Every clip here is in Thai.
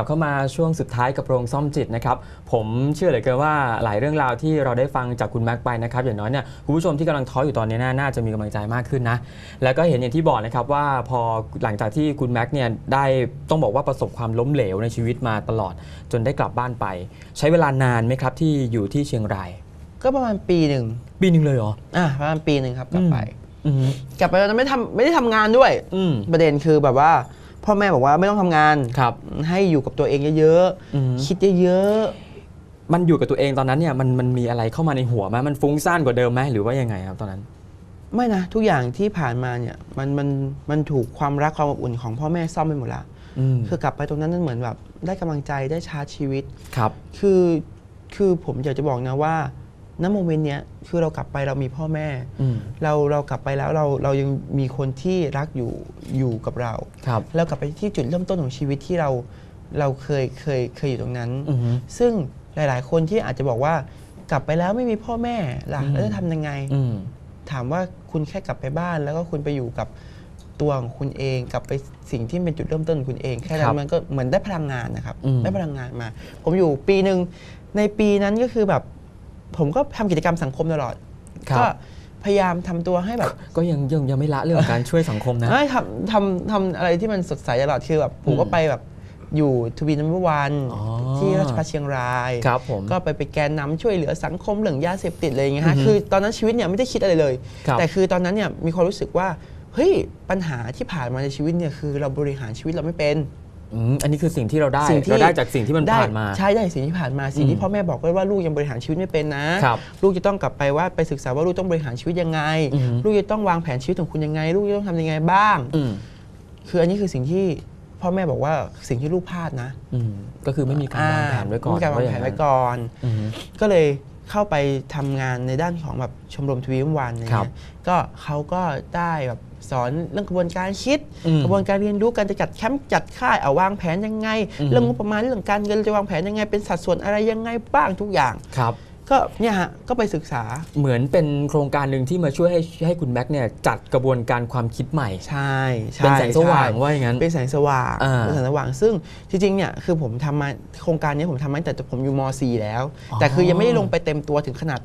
ลับเข้ามาช่วงสุดท้ายกับโรงซ่อมจิตนะครับ ผมเชื่อเหลือเกินว่าหลายเรื่องราวที่เราได้ฟังจากคุณแม็กไปนะครับ อย่างน้อยเนี่ยคุณผู้ชมที่กำลังท้ออยู่ตอนนี้น่าน่าจะมีกำลังใจมากขึ้นนะ แล้วก็เห็นอย่างที่บอกนะครับว่าพอหลังจากที่คุณแม็กเนี่ยได้ต้องบอกว่าประสบความล้มเหลวในชีวิตมาตลอด จนได้กลับบ้านไป ใช้เวลานานไหมครับที่อยู่ที่เชียงราย ก็ประมาณปีหนึ่งปีหนึ่งเลยเหรออะประมาณปีหนึ่งครับกลับไปอืมกลับไปตอนนั้นไม่ทำไม่ได้ทำงานด้วยอืมประเด็นคือแบบว่า พ่อแม่บอกว่าไม่ต้องทำงานครับให้อยู่กับตัวเองเยอะอืม ๆคิดเยอะมันอยู่กับตัวเองตอนนั้นเนี่ยมันมันมีอะไรเข้ามาในหัวไหมมันฟุ้งซ่านกว่าเดิมไหมหรือว่ายังไงครับตอนนั้น ๆไม่นะทุกอย่างที่ผ่านมาเนี่ยมันมันมันถูกความรักความอบอุ่นของพ่อแม่ซ่อมไปหมดละอืมคือกลับไปตรงนั้นนั่นเหมือนแบบได้กำลังใจได้ชาร์จชีวิต ครับ คือคือผมอยากจะบอกนะว่า ณโมเมนต์เนี้ยคือเรากลับไปเรามีพ่อแม่อืมเราเรากลับไปแล้วเราเรายังมีคนที่รักอยู่อยู่กับเราครับเรากลับไปที่จุดเริ่มต้นของชีวิตที่เราเราเคยเคยเคยอยู่ตรงนั้นอือฮึซึ่งหลาย ๆ คนที่อาจจะบอกว่ากลับไปแล้วไม่มีพ่อแม่ล่ะอืมแล้วจะทำยังไงอืมถามว่าคุณแค่กลับไปบ้าน แล้วก็คุณไปอยู่กับตัวของคุณเองกลับไปสิ่งที่เป็นจุดเริ่มต้นของคุณเอง แค่นั้ครันบมันก็เหมือนได้พลังงานนะครับอืมได้พลังงานมา ผมอยู่ปีหนึ่งในปีนั้นก็คือแบบ ผมก็ทำกิจกรรมสังคมตลอดครับก็พยายามทำตัวให้แบบ ก็ยังยังยังไม่ละเรื่องของการช่วยสังคมนะไม่ทำทำทำอะไรที่มันสดใสตลอดคือแบบผมก็อืมไปแบบอยู่ทวีนัมเบอร์วันอ๋อที่ราชภัฏเชียงรายครับผมก็ไปไปแกนนำช่วยเหลือสังคมเรื่องยาเสพติดอะไรอย่างเงี้ยฮะอือฮึคือตอนนั้นชีวิตเนี่ยไม่ได้คิดอะไรเลยครับแต่คือตอนนั้นเนี่ยมีความรู้สึกว่าเฮ้ยปัญหาที่ผ่านมาในชีวิตเนี่ยคือเราบริหารชีวิตเราไม่เป็น อืมอันนี้คือสิ่งที่เราได้สิ่งที่ เราได้จากสิ่งที่มันได้ผ่านมา ใช่ได้สิ่งที่ผ่านมาสิ่งอืที่มพ่อแม่บอกไว้ว่าลูกยังบริหารชีวิตไม่เป็นนะ ครับลูกจะต้องกลับไปว่าไปศึกษาว่าลูกต้องบริหารชีวิตยังไง อือฮึ ลูกจะต้องวางแผนชีวิตของคุณยังไง ลูกจะต้องทำยังไงบ้าง อืมคืออันนี้คือสิ่งที่พ่อแม่บอกว่าสิ่งที่ลูกพลาดนะอืมก็คือไม่มีการวางแผนไว้ก่อนม่มีการวางแผนไว้ก่อน อืม ก็เลยเข้าไปทำงานในด้านของแบบชมรมทวีมวันอะไรครับเงี้ยก็เขาก็ได้แบบ สอนเรื่องกระบวนการคิดอืมกระบวนการเรียนรู้การจะจัดแคมป์จัดค่ายเอาวางแผนยังไงอือฮึเรื่องงบประมาณเรื่องการเงินจะวางแผนยังไง เป็นสัดส่วนอะไรยังไงบ้างทุกอย่างครับก็เนี่ยฮะก็ไปศึกษาเหมือนเป็นโครงการหนึ่งที่มาช่วยให้ให้คุณแม็กซ์เนี่ยจัดกระบวนการความคิดใหม่ ใช่ใช่เป็นแสงสว่างใช่ว่าอย่างนั้นเป็นแสงสว่างอ่าเป็นแสงสว่างซึ่งจริงๆเนี่ยคือผมทำมาโครงการนี้ผมทำมาตั้งแต่ผมอยู่ม .4 แล้วอ๋อแต่คือยังไม่ได้ลงไปเต็มตัวถึงขนาด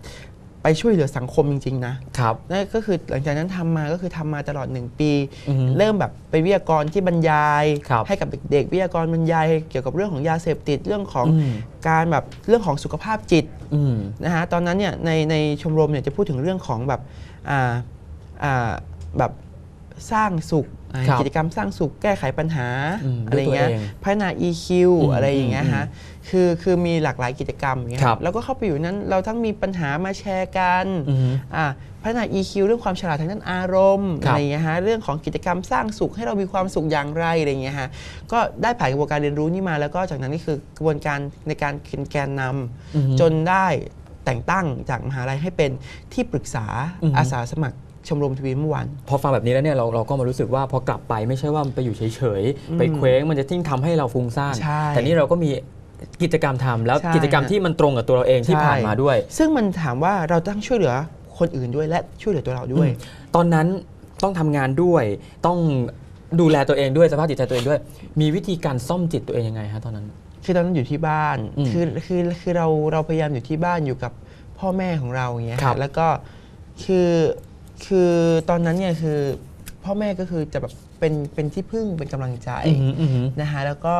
ไปช่วยเหลือสังคมจริง ๆ นะครับนั่นก็คือหลังจากนั้นทำมาก็คือทำมาตลอด 1 ปีอือฮึเริ่มแบบเป็นวิทยากรที่บรรยายครับให้กับเด็กๆ วิทยากรบรรยายเกี่ยวกับเรื่องของยาเสพติดเรื่องของอืมการแบบเรื่องของสุขภาพจิตอืมนะฮะตอนนั้นเนี่ยในในชมรมเนี่ยจะพูดถึงเรื่องของแบบอ่าอ่าแบบสร้างสุขอ่าครับ กิจกรรมสร้างสุขแก้ไขปัญหาอืมอะไรเงี้ยด้วยตัวเองพัฒนา EQ อืมอะไรอย่างเงี้ยอืมฮะคือคือมีหลากหลายกิจกรรมอย่างเงี้ยครับแล้วก็เข้าไปอยู่นั้นเราทั้งมีปัญหามาแชร์กันอืมอ่าพัฒนา EQ เรื่องความฉลาดทางด้านอารมณ์ครับอะไรอย่างเงี้ยฮะเรื่องของกิจกรรมสร้างสุขให้เรามีความสุขอย่างไรอะไรอย่างเงี้ยฮะก็ได้ผ่านกระบวนการเรียนรู้นี่มาแล้วก็จากนั้นนี่คือกระบวนการในการเป็นแกนนำอืมจนได้แต่งตั้งจากมหาลัยให้เป็นที่ปรึกษาอือฮึอาสาสมัคร ชมรมทวีเมื่อวัน พอฟังแบบนี้แล้วเนี่ยเราเราก็มารู้สึกว่าพอกลับไปไม่ใช่ว่ามันไปอยู่เฉยๆ ไปเคว้งมันจะทิ้งทำให้เราฟุ้งซ่านใช่แต่นี่เราก็มีกิจกรรมทำแล้วใช่กิจกรรมที่มันตรงกับตัวเราเองที่ใช่ผ่านมาด้วย ซึ่งมันถามว่าเราต้องช่วยเหลือคนอื่นด้วยและช่วยเหลือตัวเราด้วยอืมตอนนั้นต้องทำงานด้วยต้องดูแลตัวเองด้วยสภาพจิตใจตัวเองด้วย มีวิธีการซ่อมจิตตัวเองยังไงฮะตอนนั้นคือตอนนั้นอยู่ที่บ้านอืมคือคือคือเราเราพยายามอยู่ที่บ้านอยู่กับพ่อแม่ของเราอย่างเงี้ยครับแล้วก็คือ คือตอนนั้นเนี่ยคือพ่อแม่ก็คือจะแบบเป็นเป็นที่พึ่งเป็นกำลังใจอือหืออือหือนะฮะแล้วก็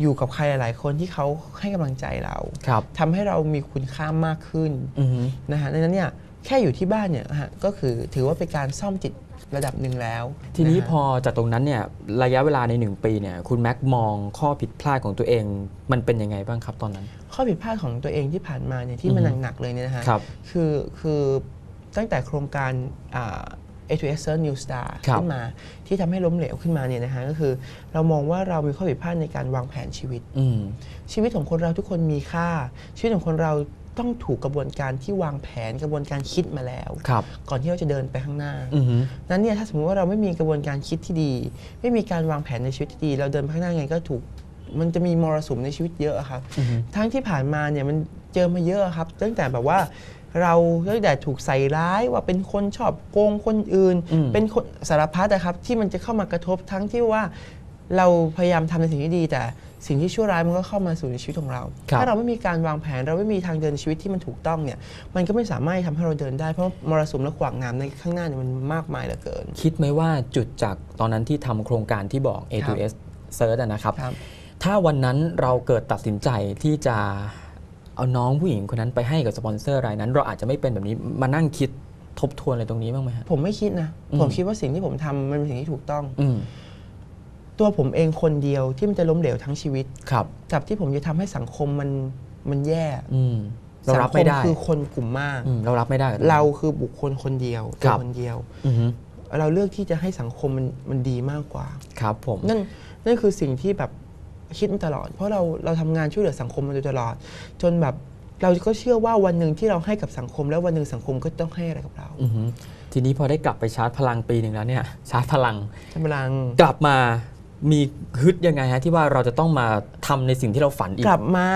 อยู่กับใครหลาย ๆ คนที่เขาให้กำลังใจเราครับทำให้เรามีคุณค่ามากขึ้นอือหือนะฮะดังนั้นเนี่ยแค่อยู่ที่บ้านเนี่ยฮะก็คือถือว่าเป็นการซ่อมจิตระดับหนึ่งแล้วทีนี้ะฮะ พอจากตรงนั้นเนี่ยระยะเวลาในหนึ่งปีเนี่ยคุณแม็กมองข้อผิดพลาดของตัวเอง มันเป็นยังไงบ้างครับตอนนั้น ข้อผิดพลาดของตัวเองที่ผ่านมาเนี่ยที่มันอือฮึหนักๆเลยเนี่ยนะฮะครับ คือคือ ตั้งแต่โครงการอ่า A2S Search New Star ครับขึ้นมา ที่ทำให้ล้มเหลวขึ้นมาเนี่ยนะฮะก็คือ เรามองว่าเรามีข้อผิดพลาดในการวางแผนชีวิตอืมชีวิตของคนเราทุกคนมีค่า ชีวิตของคนเราต้องถูกกระบวนการที่วางแผนกระบวนการคิดมาแล้วครับก่อนที่เราจะเดินไปข้างหน้าอือหือนั้นเนี่ยถ้าสมมติว่าเราไม่มีกระบวนการคิดที่ดี ไม่มีการวางแผนในชีวิตที่ดี เราเดินไปข้างหน้าไงก็ถูกมันจะมีมรสุมในชีวิตเยอะอะครับอือฮึทั้งที่ผ่านมาเนี่ยมันเจอมาเยอะครับตั้งแต่แบบว่า เราตั้งแต่ถูกใส่ร้ายว่าเป็นคนชอบโกงคนอื่นอืมเป็นคนสารพัดนะครับที่มันจะเข้ามากระทบทั้งที่ว่าเราพยายามทำในสิ่งที่ดี แต่สิ่งที่ชั่วร้ายมันก็เข้ามาสู่ในชีวิตของเราครับถ้าเราไม่มีการวางแผนเราไม่มีทางเดินชีวิตที่มันถูกต้องเนี่ย มันก็ไม่สามารถทำให้เราเดินได้เพราะมรสุมและขวากหนามในข้างหน้าเนี่ยมันมากมายเหลือเกิน คิดไหมว่าจุดจากตอนนั้นที่ทำโครงการที่บอก A ครั to บ S Search อะนะครับครับ ถ้าวันนั้นเราเกิดตัดสินใจที่จะ เอาน้องผู้หญิงคนนั้นไปให้กับสปอนเซอร์รายนั้น เราอาจจะไม่เป็นแบบนี้มานั่งคิดทบทวนอะไรตรงนี้บ้างไหมฮะผมไม่คิดนะอืมผมคิดว่าสิ่งที่ผมทำมันเป็นสิ่งที่ถูกต้อง อืมตัวผมเองคนเดียวที่มันจะล้มเหลวทั้งชีวิต ครับ กับที่ผมจะทำให้สังคมมันมันแย่อืมเรารับไม่ได้สังคคือคนกลุ่มมาก อืมเรารับไม่ได้กับตงนี้ เราคือบุคคลคนเดียวครัตัวบ คนเดียว อือฮึเราเลือกที่จะให้สังคมมันมันดีมากกว่า ครับผม นั่นนั่นคือสิ่งที่แบบ คิดมาตลอด เพราะเราเราทำงานช่วยเหลือสังคมมาโดยตลอด จนแบบเราก็เชื่อว่าวันหนึ่งที่เราให้กับสังคม แล้ววันหนึ่งสังคมก็ต้องให้อะไรกับเราอือฮึทีนี้พอได้กลับไปชาร์จพลังปีหนึ่งแล้วเนี่ยชาร์จพลังกำลัง กลับมามีฮึดยังไงฮะที่ว่าเราจะต้องมาทำในสิ่งที่เราฝันอีกกลับมา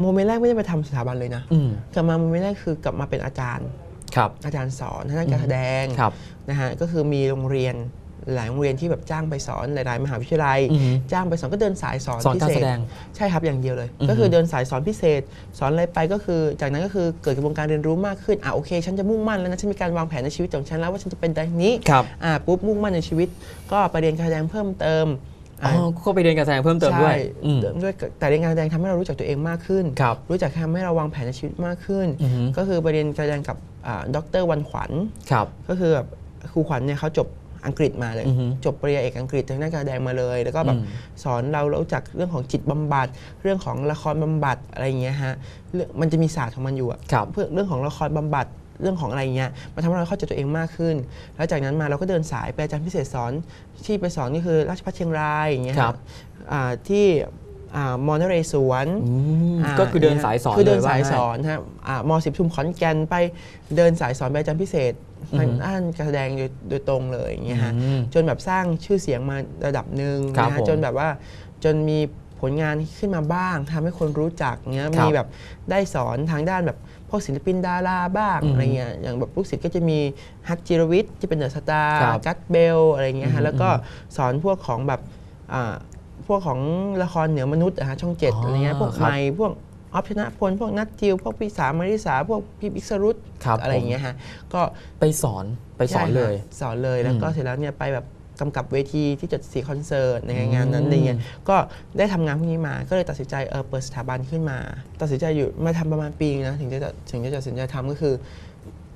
โมเมนต์แรกไม่ได้ไปทำสถาบันเลยนะ อืมกลับมาโมเมนต์แรกคือกลับมาเป็นอาจารย์ ครับอาจารย์สอนทางด้านการแสดงครับ นะฮะก็คือมีโรงเรียน หลายโรงเรียนที่แบบจ้างไปสอนหลาย ๆ มหาวิทยาลัยอือฮึจ้างไปสอนก็เดินสายสอนสอนพิการเศแสษดงใช่ครับอย่างเดียวเลยอือฮึก็คือเดินสายสอนพิเศษ สอนอะไรไปก็คือ จากนั้นก็คือเกิดกระบวนการเรียนรู้มากขึ้นอะโอเค ฉันจะมุ่งมั่นแล้วนะฉันมีการวางแผนในชีวิตของฉันแล้วว่าฉันจะเป็นแบบนี้ครับอ่าปุ๊บมุ่งมั่นในชีวิต ก็ไปเรียนการแสดงเพิ่มเติมอ๋อก็ไปเรียนการแสดงเพิ่มเติมด้วยใช่อืมด้วยแต่เรียนการแสดงทำให้เรารู้จักตัวเองมากขึ้นครับรู้จักทำให้เราวางแผนในชีวิตมากขึ้นอือฮึก็คือไปเรียนการแสดงกับอ่าดรวันขวัญครับก็คือแบบครูขวัญเนี่ยเขาจบ อังกฤษมาเลยอือฮึจบปริญญาเอกอังกฤษทางด้านการแสดงมาเลย แล้วก็แบบอืมสอนเรารู้จักเรื่องของจิตบำบัดเรื่องของละครบำบัดอะไรอย่างเงี้ยฮะเรื่องมันจะมีศาสตร์ของมันอยู่อะครับเพื่อเรื่องของละครบำบัดเรื่องของอะไรเงี้ยมันทำให้เราเข้าใจตัวเองมากขึ้น แล้วจากนั้นมาเราก็เดินสายไปอาจารย์พิเศษสอนที่ไปสอนนี่คือราชภัฏเชียงรายอย่างเงี้ยครับฮะอ่าที่อ่า มอนเรศวรอืมอ่าก็คือเดินสายสอนคือเดินลว่สายง่สอนฮะอ่ามสิบทุมขอนแก่นไปเดินสายสอนไปอาจารย์พิเศษอือฮึทางด้านการแสดงโดยโดยตรงเลยอย่างเงี้ยฮะอืมจนแบบสร้างชื่อเสียงมาระดับหนึ่งครับนะฮะผมจนแบบว่าจนมีผลงานขึ้นมาบ้างทำให้คนรู้จักเงี้ยครับมีแบบได้สอนทางด้านแบบพวกศิลปินดาราบ้างอืมอะไรเงี้ยอย่างแบบลูกศิษย์ก็จะมีฮักจิรวิทย์ที่เป็นเดอะสตาร์ครับกัตเบลอะไรเงี้ยอืฮะมแล้วก็สอนพวกของแบบอ่า พวกของละครเหนือมนุษย์อะฮะช่องเจ็ดอ๋อออะไรเงี้ยพวกครับไมค์พวกออฟชนะพลพวกนัทจิวพวกพี่สามาริสาพวกพี่บิ๊กสรุตครับอะไรอย่างเงี้ยฮะก็ไปสอนไปสอนเลยใช่ค่ะสอนเลยแล้วก็อืม เสร็จแล้วเนี่ยไปแบบกำกับเวทีที่จัดสีคอนเสิร์ตในอืมงานนั้นอะไรเงี้ยก็ได้ทำงานพวกนี้มาก็เลยตัดสินใจเออเปิดสถาบันขึ้นมา ตัดสินใจอยู่มาทำประมาณปีนึงนะถึงจะถึงจะตัดสินใจทำก็คือ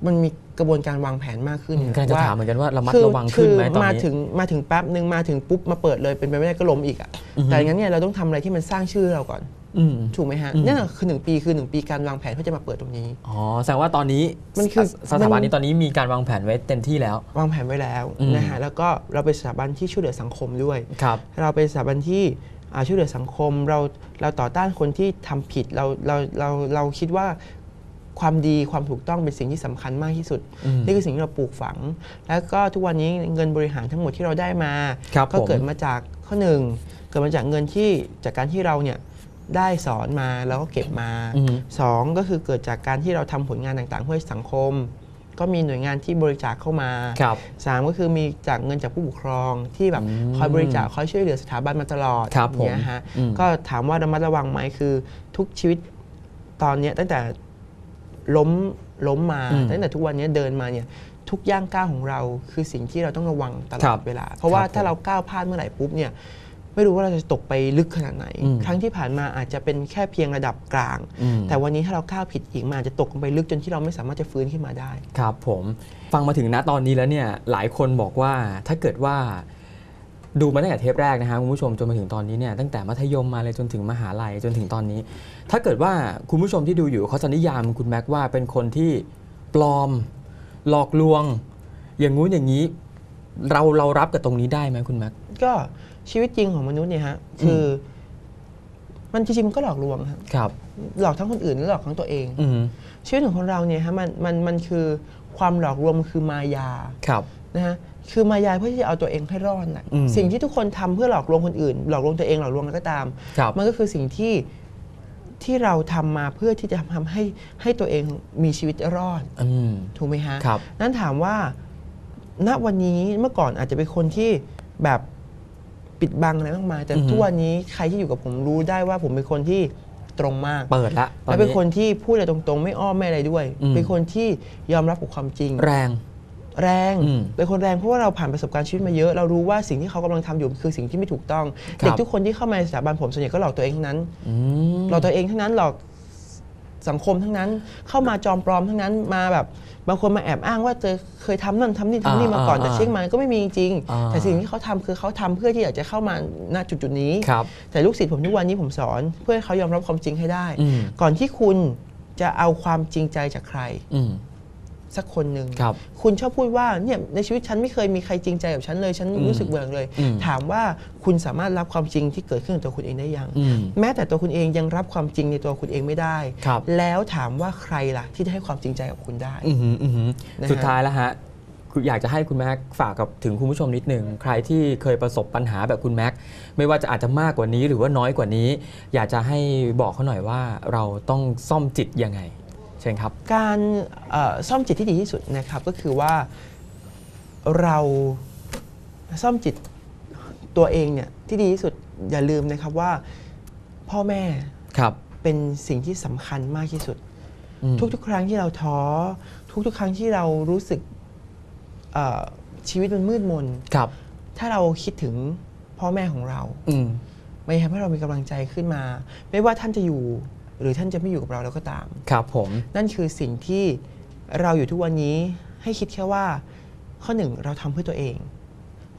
มันมีกระบวนการวางแผนมากขึ้นอืมกำลังจะถามเหมือนกันว่าระมัดคือระวังขึ้นไหมคือตอนมานี้ถึงมาถึงแป๊บหนึ่งมาถึงปุ๊บมาเปิดเลยเป็นไปไม่ได้ก็ล้มอีกอะอือฮึแต่อย่างนั้นเนี่ยเราต้องทำอะไรที่มันสร้างชื่อเราก่อนอืมถูกไหมฮะอืมนั่นนะคือหนึ่งปีคือหนึ่งปีการวางแผนเพื่อจะมาเปิดตรงนี้อ๋อแสดงว่าตอนนี้มันคือสถาบันมันนี้ตอนนี้มีการวางแผนไว้เต็มที่แล้ว วางแผนไว้แล้วอืมนะฮะแล้วก็เราเป็นสถาบันที่ช่วยเหลือสังคมด้วยครับเราเป็นสถาบันที่อ่าช่วยเหลือสังคมเราเราต่อต้านคนที่ทำผิดเราเราเราเราคิดว่า ความดีความถูกต้องเป็นสิ่งที่สำคัญมากที่สุดอืมนี่คือสิ่งที่เราปลูกฝัง แล้วก็ทุกวันนี้เงินบริหารทั้งหมดที่เราได้มาครับก็ผมเกิดมาจากข้อหนึ่งเกิดมาจากเงินที่จากการที่เราเนี่ยได้สอนมาแล้วก็เก็บมาอืมสองก็คือเกิดจากการที่เราทำผลงานต่างๆ เพื่อสังคม ก็มีหน่วยงานที่บริจาคเข้ามาครับสามก็คือมีจากเงินจากผู้ปกครองที่แบบอืมคอยบริจาคคอยช่วยเหลือสถาบันมาตลอดครับอย่างเงี้ยผมฮะอืมก็ถามว่าระมัดระวังไหมคือทุกชีวิตตอนเนี้ยตั้งแต่ ล้มล้มมาอืมตั้งแต่ทุกวันเนี้ยเดินมาเนี่ยทุกย่างก้าวของเราคือสิ่งที่เราต้องระวังตลครัอดบเวลา เพราะว่าครับผมถ้าเราก้าวพลาดเมื่อไหร่ปุ๊บเนี่ยไม่รู้ว่าเราจะตกไปลึกขนาดไหนอืมครั้งที่ผ่านมาอาจจะเป็นแค่เพียงระดับกลางอืมแต่วันนี้ถ้าเราก้าวผิดอีกมันอาจจะตกลงไปลึกจนที่เราไม่สามารถจะฟื้นขึ้นมาได้ ครับผม ฟังมาถึงณตอนนี้แล้วเนี่ยหลายคนบอกว่าถ้าเกิดว่า ดูมาตั้งแต่เทปแรกนะฮะคุณผู้ชมจนมาถึงตอนนี้เนี่ยตั้งแต่มัธยมมาเลยจนถึงมหาลัยจนถึงตอนนี้ ถ้าเกิดว่าคุณผู้ชมที่ดูอยู่เขาจะนิยามคุณแม็กว่าเป็นคนที่ปลอม หลอกลวง อย่างงู้นอย่างนี้ เราเรารับกับตรงนี้ได้ไหมคุณแม็กก็ชีวิตจริงของมนุษย์เนี่ยฮะคือมันจริงๆมันก็หลอกลวงครับครับ หลอกทั้งคนอื่นและหลอกทั้งตัวเองอืมชีวิตของคนเราเนี่ยฮะมันมันมันคือความหลอกลวงมันคือมายาครับ นะฮะคือมายาเพื่อที่จะเอาตัวเองให้รอดน่ะอืมสิ่งที่ทุกคนทำเพื่อหลอกลวงคนอื่น หลอกลวงตัวเองหลอกลวงอะไรก็ตาม ครับ มันก็คือสิ่งที่ที่เราทำมาเพื่อที่จะทำให้ให้ตัวเองมีชีวิตรอด อืม ถูกไหมฮะ ครับนั้นถามว่า ณ วันนี้เมื่อก่อนอาจจะเป็นคนที่แบบปิดบังอะไรมากมาย แต่อือฮึ ทุกวันนี้ใครที่อยู่กับผมรู้ได้ว่าผมเป็นคนที่ตรงมาก เปิดละตอและนเป็นนี้คนที่พูดอะไรตรงๆ ไม่อ้อมไม่อะไรด้วย อืม เป็นคนที่ยอมรับกับความจริง แรง แรงอืมเป็นคนแรงเพราะว่าเราผ่านประสบการณ์ชีวิตมาเยอะเรารู้ว่าสิ่งที่เขากำลังทำอยู่คือสิ่งที่ไม่ถูกต้องครับเด็กทุกคนที่เข้ามาในสถาบันผมส่วนใหญ่ก็หลอกตัวเองทั้งนั้นอืมหลอกตัวเองทั้งนั้นหลอกสังคมทั้งนั้น เข้ามาจอมปลอมทั้งนั้นมาแบบบางคนมาแอบอ้างว่าเจอเคยทำนั่นทำนี่ทำนี่มาก่อนแต่เช็คมาก็ไม่มีจริงอ่าๆแต่สิ่งที่เขาทำคือเขาทำเพื่อที่อยากจะเข้ามาณจุดจุดๆนี้ครับแต่ลูกศิษย์ผมทุกวันนี้ผมสอน เพื่อให้เขายอมรับความจริงให้ได้อืมก่อนที่คุณจะเอาความจริงใจจากใครอืม สักคนหนึ่งครับคุณชอบพูดว่าเนี่ยในชีวิตฉันไม่เคยมีใครจริงใจกับฉันเลย ฉันอืมรู้สึกเบื่อเลยอืมถามว่าคุณสามารถรับความจริงที่เกิดขึ้นกับตัวคุณเองได้ยังอืมแม้แต่ตัวคุณเองยังรับความจริงในตัวคุณเองไม่ได้ครับแล้วถามว่าใครล่ะที่จะให้ความจริงใจกับคุณได้อือหืออือหือนะฮะสุดท้ายแล้วฮะคืออยากจะให้คุณแม็กฝากกับถึงคุณผู้ชมนิดหนึ่งใครที่เคยประสบปัญหาแบบคุณแม็กไม่ว่าจะอาจจะมากกว่านี้หรือว่าน้อยกว่านี้ อยากจะให้บอกเขาหน่อยว่าเราต้องซ่อมจิตยังไง เชิญครับ การเอ่อซ่อมจิตที่ดีที่สุดนะครับก็คือว่าเราซ่อมจิตตัวเองเนี่ยที่ดีที่สุดอย่าลืมนะครับว่าพ่อแม่ครับเป็นสิ่งที่สำคัญมากที่สุดอืมทุกๆ ครั้งที่เราท้อ ทุกๆ ครั้งที่เรารู้สึกเอ่อชีวิตมันมืดมนครับ ถ้าเราคิดถึงพ่อแม่ของเรา อืมมันจะทำให้เรามีกำลังใจขึ้นมา ไม่ว่าท่านจะอยู่ หรือท่านจะไม่อยู่กับเราแล้วก็ตาม ครับผม นั่นคือสิ่งที่เราอยู่ทุกวันนี้ให้คิดแค่ว่า ข้อหนึ่งเราทำเพื่อตัวเอง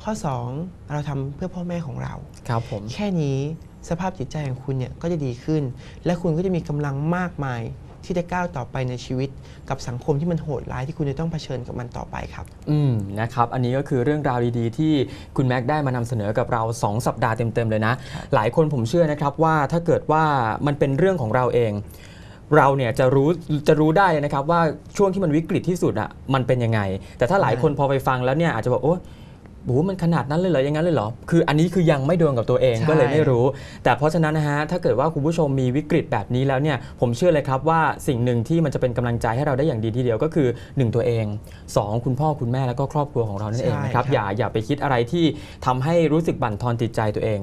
ข้อสองเราทำเพื่อพ่อแม่ของเรา ครับผม แค่นี้สภาพจิตใจของคุณเนี่ยก็จะดีขึ้น และคุณก็จะมีกำลังมากมาย ที่จะก้าวต่อไปในชีวิต กับสังคมที่มันโหดร้ายที่คุณจะต้องเผชิญกับมันต่อไปครับ อืมนะครับ อันนี้ก็คือเรื่องราวดีๆ ที่คุณแม็กได้มานำเสนอกับเรา 2 สัปดาห์เต็มๆเลยนะ หลายคนผมเชื่อนะครับว่าถ้าเกิดว่ามันเป็นเรื่องของเราเองเราเนี่ยจะรู้จะรู้ได้นะครับว่าช่วงที่มันวิกฤตที่สุดอะมันเป็นยังไง แต่ถ้าหลายคนพอไปฟังแล้วเนี่ยอาจจะบอกโอ้ โหมันขนาดนั้นเลยเหรออย่างนั้นเลยเหรอ คืออันนี้คือยังไม่โดนกับตัวเองใช่ก็เลยไม่รู้ แต่เพราะฉะนั้นนะฮะถ้าเกิดว่าคุณผู้ชมมีวิกฤตแบบนี้แล้วเนี่ยผมเชื่อเลยครับว่าสิ่งหนึ่งที่มันจะเป็นกำลังใจให้เราได้อย่างดีทีเดียวก็คือ 1 ตัวเอง 2 คุณพ่อคุณแม่แล้วก็ครอบครัวของเรานั่นเองนะครับใช่ครับอย่าอย่าไปคิดอะไรที่ทำให้รู้สึกบั่นทอนจิตใจตัวเอง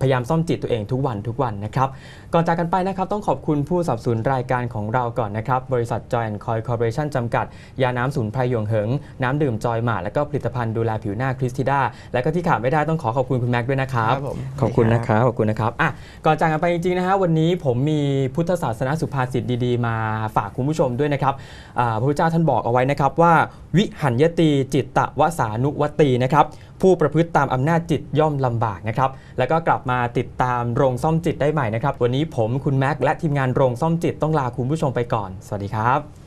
พยายามซ่อมจิตตัวเองทุกวันทุกวันนะครับ ก่อนจากกันไปนะครับ ต้องขอบคุณผู้สนับสนุนรายการของเราก่อนนะครับ บริษัท Joy Coy Corporation จำกัด ยาน้ำสูนไพรหยงเหิง น้ำดื่มจอยหมาแล้วก็ผลิตภัณฑ์ดูแลผิวหน้าคริสติด้าและก็ที่ขาดไม่ได้ต้องขอขอบคุณคุณแม็กซ์ด้วยนะครับ ครับผม ขอบคุณนะครับขอบคุณนะครับอะก่อนจากกันไปจริงๆนะฮะวันนี้ผมมีพุทธศาสนสุภาษิตดีๆ มาฝากคุณผู้ชมด้วยนะครับอ่าพระพุทธเจ้าท่านบอกเอาไว้นะครับว่า วิหัญยตีจิตตวสานุวตีนะครับ ผู้ประพฤติตามอำนาจจิตย่อมลำบากนะครับ แล้วก็กลับมาติดตามโรงซ่อมจิตได้ใหม่นะครับ วันนี้ผมคุณแม็กซ์และทีมงานโรงซ่อมจิตต้องลาคุณผู้ชมไปก่อน สวัสดีครับ